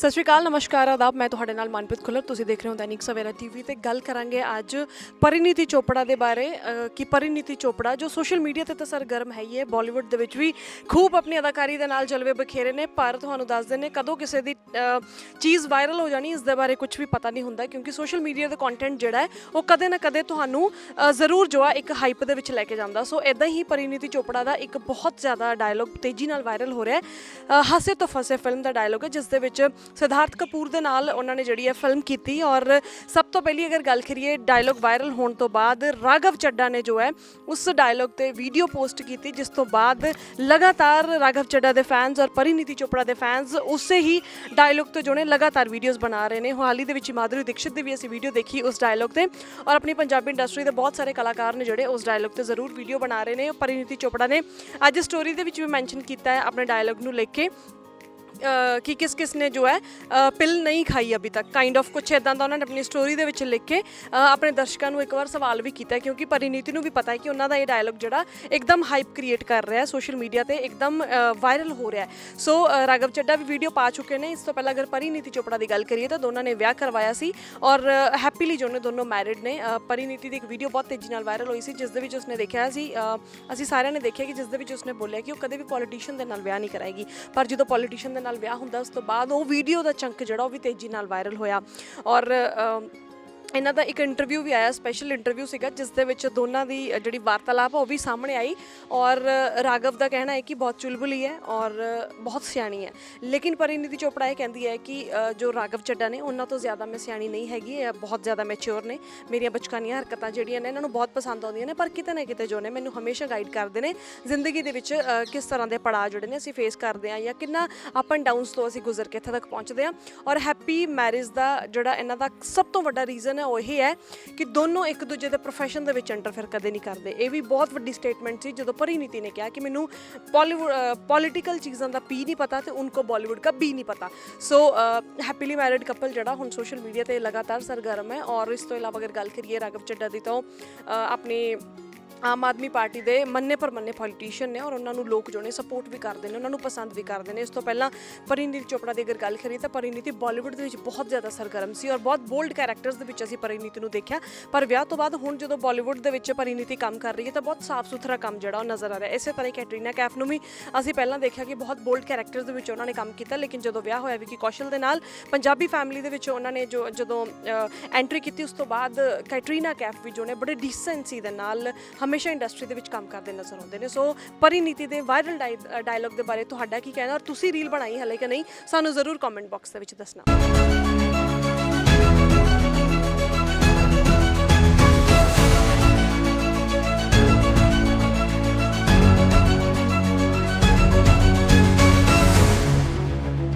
ਸਤਿ ਸ਼੍ਰੀ ਅਕਾਲ, ਨਮਸਕਾਰ, ਆਦਾਬ। ਮੈਂ ਤੁਹਾਡੇ ਨਾਲ ਮਨਪ੍ਰੀਤ ਖੁੱਲਰ। ਤੁਸੀਂ ਦੇਖ ਰਹੇ ਹੋ ਦੈਨਿਕ ਸਵੇਰਾ ਟੀਵੀ ਤੇ ਗੱਲ ਕਰਾਂਗੇ ਅੱਜ ਪਰਿਨੀਤੀ ਚੋਪੜਾ ਦੇ ਬਾਰੇ ਕਿ ਪਰਿਨੀਤੀ ਚੋਪੜਾ, ਜੋ ਸੋਸ਼ਲ ਮੀਡੀਆ ਤੇ ਤਾਂ ਸਰਗਰਮ ਹੈ ਹੀ ਹੈ, ਬਾਲੀਵੁੱਡ ਦੇ ਵਿੱਚ ਵੀ ਖੂਬ ਆਪਣੀ ਅਦਾਕਾਰੀ ਦੇ ਨਾਲ ਜਲਵੇ ਬਖੇਰੇ ਨੇ, ਪਰ ਤੁਹਾਨੂੰ ਦੱਸ ਨੇ ਕਦੋਂ ਕਿਸੇ ਦੀ ਚੀਜ਼ ਵਾਇਰਲ ਹੋ ਜਾਣੀ, ਇਸ ਦੇ ਬਾਰੇ ਕੁਝ ਵੀ ਪਤਾ ਨਹੀਂ ਹੁੰਦਾ, ਕਿਉਂਕਿ ਸੋਸ਼ਲ ਮੀਡੀਆ ਦਾ ਕੰਟੈਂਟ ਜਿਹੜਾ ਹੈ, ਉਹ ਕਦੇ ਨਾ ਕਦੇ ਤੁਹਾਨੂੰ ਜ਼ਰੂਰ ਜੋ ਆ ਇੱਕ ਹਾਈਪ ਦੇ ਵਿੱਚ ਲੈ ਕੇ ਜਾਂਦਾ। ਸੋ ਇਦਾਂ ਹੀ ਪਰਿਨੀਤੀ ਚੋਪੜਾ ਦਾ ਇੱਕ ਬਹੁਤ ਜ਼ਿਆਦਾ ਡਾਇਲੋਗ ਤੇਜ਼ੀ ਨਾਲ ਵਾਇਰਲ ਹੋ ਰਿਹਾ ਹੈ। ਹਾਸੇ ਤੋਂ ਫਸੇ ਫਿਲਮ ਦਾ ਡਾਇਲੋਗ ਹੈ, ਜਿਸ ਦੇ ਵਿੱਚ ਸਿਧਾਰਥ ਕਪੂਰ ਦੇ ਨਾਲ ਉਹਨਾਂ ਨੇ ਜਿਹੜੀ ਹੈ ਫਿਲਮ ਕੀਤੀ ਔਰ ਸਭ ਤੋਂ ਪਹਿਲੀ ਅਗਰ ਗੱਲ ਕਰੀਏ ਡਾਇਲੋਗ ਵਾਇਰਲ ਹੋਣ ਤੋਂ ਬਾਅਦ ਰਾਘਵ ਚੱਡਾ ਨੇ ਜੋ ਹੈ, ਉਸ ਡਾਇਲੋਗ ਤੇ ਵੀਡੀਓ ਪੋਸਟ ਕੀਤੀ ਜਿਸ ਤੋਂ ਬਾਅਦ ਲਗਾਤਾਰ ਰਾਘਵ ਚੱਡਾ ਦੇ ਫੈਨਸ ਔਰ ਪਰਿਨੀਤੀ ਚੋਪੜਾ ਦੇ ਫੈਨਸ ਉਸੇ ਹੀ ਡਾਇਲੋਗ ਤੇ ਜੋ ਨੇ ਲਗਾਤਾਰ ਵੀਡੀਓਜ਼ ਬਣਾ ਰਹੇ ਨੇ। ਹਾਲ ਦੇ ਵਿੱਚ ਮਾਧੁਰੀ ਦੀਕਸ਼ਿਤ ਦੀ ਵੀ ਅਸੀਂ ਵੀਡੀਓ ਦੇਖੀ ਉਸ ਡਾਇਲੋਗ ਤੇ ਔਰ ਆਪਣੀ ਪੰਜਾਬੀ ਇੰਡਸਟਰੀ ਦੇ ਬਹੁਤ ਸਾਰੇ ਕਲਾਕਾਰ ਨੇ ਜਿਹੜੇ ਉਸ ਡਾਇਲੋਗ ਤੇ ਜ਼ਰੂਰ ਵੀਡੀਓ ਬਣਾ ਰਹੇ ਨੇ। ਪਰਿਨੀਤੀ ਚੋਪੜਾ ਨੇ ਅੱਜ ਸਟੋਰੀ ਦੇ ਵਿੱਚ ਵੀ ਮੈਂਸ਼ਨ ਕੀਤਾ ਹੈ ਆਪਣੇ ਡਾਇਲੋਗ ਨੂੰ ਲੈ ਕੇ। ਕਿ ਕਿਸ ਕਿਸ ਨੇ ਜੋ ਹੈ, ਅਹ, ਪਿਲ ਨਹੀਂ ਖਾਈ ਅਭੀ ਤੱਕ। ਕਾਈਂਡ ਆਫ ਕੁਛ ਇਦਾਂ ਦਾ ਉਹਨਾਂ ਨੇ ਆਪਣੀ ਸਟੋਰੀ ਦੇ ਵਿੱਚ ਲਿਖ ਕੇ ਆਪਣੇ ਦਰਸ਼ਕਾਂ ਨੂੰ ਇੱਕ ਵਾਰ ਸਵਾਲ ਵੀ ਕੀਤਾ ਕਿਉਂਕਿ ਪਰਿਨੀਤੀ ਨੂੰ ਵੀ ਪਤਾ ਹੈ ਕਿ ਉਹਨਾਂ ਦਾ ਇਹ ਡਾਇਲੌਗ ਜਿਹੜਾ ਇੱਕਦਮ ਹਾਈਪ ਕ੍ਰੀਏਟ ਕਰ ਰਿਹਾ ਹੈ ਸੋਸ਼ਲ ਮੀਡੀਆ ਤੇ, ਇੱਕਦਮ ਵਾਇਰਲ ਹੋ ਰਿਹਾ ਹੈ। ਸੋ ਅਹ, ਰਾਘਵ ਚੱਡਾ ਵੀ ਵੀਡੀਓ ਪਾ ਚੁੱਕੇ ਨੇ। ਇਸ ਤੋਂ ਪਹਿਲਾਂ ਅਗਰ ਪਰਿਨੀਤੀ ਚੋਪੜਾ ਦੀ ਗੱਲ ਕਰੀਏ ਤਾਂ ਦੋਨਾਂ ਨੇ ਵਿਆਹ ਕਰਵਾਇਆ ਸੀ ਔਰ ਹੈਪੀਲੀ ਜੋ ਨੇ ਦੋਨੋਂ ਮੈਰਿਡ ਨੇ। ਪਰਿਨੀਤੀ ਦੀ ਇੱਕ ਵੀਡੀਓ ਬਹੁਤ ਤੇਜ਼ੀ ਨਾਲ ਵਾਇਰਲ ਹੋਈ ਸੀ, ਜਿਸ ਦੇ ਵਿੱਚ ਉਸਨੇ ਦੇਖਿਆ ਸੀ ਅਸੀਂ ਸਾਰਿਆਂ ਨੇ ਦੇਖਿਆ ਕਿ ਜਿਸ ਦੇ ਵਿੱਚ ਉਸਨੇ ਬੋਲਿਆ ਕਿ ਉਹ ਕਦੇ ਵੀ ਪੋਲੀਟੀਸ਼ੀਅਨ ਦੇ ਨਾਲ ਵਿਆਹ ਨਹੀਂ ਕਰਾਏਗੀ। ਪਰ ਜਦੋਂ ਪੋਲੀਟੀਸ਼ੀਅਨ ਦੇ ਨਾਲ ਵਿਆਹ ਹੁੰਦਾ, ਉਸ ਤੋਂ ਬਾਅਦ ਉਹ ਵੀਡੀਓ ਦਾ ਚੰਕ ਜਿਹੜਾ ਉਹ ਵੀ ਤੇਜ਼ੀ ਨਾਲ ਵਾਇਰਲ ਹੋਇਆ ਔਰ ਇਹਨਾਂ ਦਾ ਇੱਕ ਇੰਟਰਵਿਊ ਵੀ ਆਇਆ ਸਪੈਸ਼ਲ ਇੰਟਰਵਿਊ ਸੀਗਾ ਜਿਸ ਦੇ ਵਿੱਚ ਦੋਨਾਂ ਦੀ ਜਿਹੜੀ ਵਾਰਤਾਲਾਪ ਉਹ ਵੀ ਸਾਹਮਣੇ ਆਈ। ਔਰ ਅ, ਰਾਘਵ ਦਾ ਕਹਿਣਾ ਹੈ ਕਿ ਬਹੁਤ ਚੁਲਬੁਲੀ ਹੈ ਔਰ ਬਹੁਤ ਸਿਆਣੀ ਹੈ। ਲੇਕਿਨ ਪਰਿਨੀਤੀ ਚੋਪੜਾ ਇਹ ਕਹਿੰਦੀ ਹੈ ਕਿ ਜੋ ਰਾਘਵ ਚੱਡਾ ਨੇ ਉਹਨਾਂ ਤੋਂ ਜ਼ਿਆਦਾ ਮੈਂ ਸਿਆਣੀ ਨਹੀਂ ਹੈਗੀ ਇਹ ਬਹੁਤ ਜ਼ਿਆਦਾ ਮੈਚੁਰ ਨੇ। ਮੇਰੀਆਂ ਬਚਕਾਨੀਆਂ ਹਰਕਤਾਂ ਜਿਹੜੀਆਂ ਨੇ ਇਹਨਾਂ ਨੂੰ ਬਹੁਤ ਪਸੰਦ ਆਉਂਦੀਆਂ ਨੇ ਪਰ ਕਿਤੇ ਨਾ ਕਿਤੇ ਜੋ ਨੇ ਮੈਨੂੰ ਹਮੇਸ਼ਾ ਗਾਈਡ ਕਰਦੇ ਨੇ। ਜ਼ਿੰਦਗੀ ਦੇ ਵਿੱਚ ਕਿਸ ਤਰ੍ਹਾਂ ਦੇ ਪੜਾਅ ਜਿਹੜੇ ਨੇ ਅਸੀਂ ਫੇਸ ਕਰਦੇ ਹਾਂ ਜਾਂ ਕਿੰਨਾ ਅਪ ਐਂਡ ਡਾਊਨਸ ਤੋਂ ਅਸੀਂ ਗੁਜ਼ਰ ਕੇ ਇੱਥੇ ਤੱਕ ਪਹੁੰਚਦੇ ਹਾਂ। ਔਰ ਹੈਪੀ ਮੈਰਿਜ ਦਾ ਜਿਹੜਾ ਇਹਨਾਂ ਦਾ ਸਭ ਤੋਂ ਵੱਡਾ ਰੀਜ਼ਨ ਹੈ ਉਹ ਇਹ ਹੈ ਕਿ ਦੋਨੋਂ ਇੱਕ ਦੂਜੇ ਦੇ ਪ੍ਰੋਫੈਸ਼ਨ ਦੇ ਵਿੱਚ ਇੰਟਰਫੇਅਰ ਕਦੇ ਨਹੀਂ ਕਰਦੇ। ਇਹ ਵੀ ਬਹੁਤ ਵੱਡੀ ਸਟੇਟਮੈਂਟ ਸੀ ਜਦੋਂ ਪਰਿਨੀਤੀ ਨੇ ਕਿਹਾ ਕਿ ਮੈਨੂੰ ਪੋਲੀਟੀਕਲ ਚੀਜ਼ਾਂ ਦਾ ਪੀ ਨਹੀਂ ਪਤਾ ਤੇ ਉਨਕੋ ਬਾਲੀਵੁੱਡ ਦਾ ਬੀ ਨਹੀਂ ਪਤਾ। ਸੋ ਹੈਪੀਲੀ ਮੈਰਿਡ ਕਪਲ ਜਿਹੜਾ ਹੁਣ ਸੋਸ਼ਲ ਮੀਡੀਆ ਤੇ ਲਗਾਤਾਰ ਸਰਗਰਮ ਹੈ। ਔਰ ਇਸ ਤੋਂ ਇਲਾਵਾ ਅਗਰ ਗੱਲ ਕਰੀਏ ਰਾਗਵ ਚੱਡਾ ਦੀ ਤਾਂ ਆਪਣੇ ਆਮ ਆਦਮੀ ਪਾਰਟੀ ਦੇ ਮੰਨੇ ਪਰ ਮੰਨੇ ਪੋਲੀਟੀਸ਼ੀਅਨ ਨੇ ਔਰ ਉਹਨਾਂ ਨੂੰ ਲੋਕ ਜੋ ਨੇ ਸਪੋਰਟ ਵੀ ਕਰਦੇ ਨੇ, ਉਹਨਾਂ ਨੂੰ ਪਸੰਦ ਵੀ ਕਰਦੇ ਨੇ। ਇਸ ਤੋਂ ਪਹਿਲਾਂ ਪਰਿਨੀਤ ਚੋਪੜਾ ਦੀ ਅਗਰ ਗੱਲ ਕਰੀਏ ਤਾਂ ਪਰਿਨੀਤੀ ਬਾਲੀਵੁੱਡ ਦੇ ਵਿੱਚ ਬਹੁਤ ਜ਼ਿਆਦਾ ਸਰਗਰਮ ਸੀ ਔਰ ਬਹੁਤ ਬੋਲਡ ਕੈਰੈਕਟਰਸ ਦੇ ਵਿੱਚ ਅਸੀਂ ਪਰਿਨੀਤੀ ਨੂੰ ਦੇਖਿਆ। ਪਰ ਵਿਆਹ ਤੋਂ ਬਾਅਦ ਹੁਣ ਜਦੋਂ ਬਾਲੀਵੁੱਡ ਦੇ ਵਿੱਚ ਪਰਿਨੀਤੀ ਕੰਮ ਕਰ ਰਹੀ ਹੈ ਤਾਂ ਬਹੁਤ ਸਾਫ਼ ਸੁਥਰਾ ਕੰਮ ਜਿਹੜਾ ਉਹ ਨਜ਼ਰ ਆ ਰਿਹਾ। ਇਸੇ ਤਰ੍ਹਾਂ ਹੀ ਕੈਟਰੀਨਾ ਕੈਫ ਨੂੰ ਵੀ ਅਸੀਂ ਪਹਿਲਾਂ ਦੇਖਿਆ ਕਿ ਬਹੁਤ ਬੋਲਡ ਕੈਰੈਕਟਰਸ ਦੇ ਵਿੱਚ ਉਹਨਾਂ ਨੇ ਕੰਮ ਕੀਤਾ, ਲੇਕਿਨ ਜਦੋਂ ਵਿਆਹ ਹੋਇਆ ਵਿੱਕੀ ਕੌਸ਼ਲ ਦੇ ਨਾਲ, ਪੰਜਾਬੀ ਫੈਮਿਲੀ ਦੇ ਵਿੱਚ ਉਹਨਾਂ ਨੇ ਜੋ ਜਦੋਂ ਐਂਟਰੀ ਕੀਤੀ, ਉਸ ਤੋਂ ਬਾਅਦ ਕੈਟਰੀਨਾ ਕੈਫ ਵੀ ਜੋ ਨੇ ਬੜੇ ਡੀਸੈਂਸੀ ਦੇ ਨਾਲ ਹਮੇਸ਼ਾ ਇੰਡਸਟਰੀ ਦੇ ਵਿੱਚ ਕੰਮ ਕਰਦੇ ਨਜ਼ਰ ਆਉਂਦੇ ਨੇ। ਸੋ ਪਰਿਨੀਤੀ ਦੇ ਵਾਇਰਲ ਡਾਇਲੌਗ ਦੇ ਬਾਰੇ ਤੁਹਾਡਾ ਕੀ ਕਹਿਣਾ? ਔਰ ਤੁਸੀਂ ਰੀਲ ਬਣਾਈ ਹਲੇ ਕਿ ਨਹੀਂ? ਸਾਨੂੰ ਜ਼ਰੂਰ ਕਮੈਂਟ ਬਾਕਸ ਦੇ ਵਿੱਚ ਦੱਸਣਾ।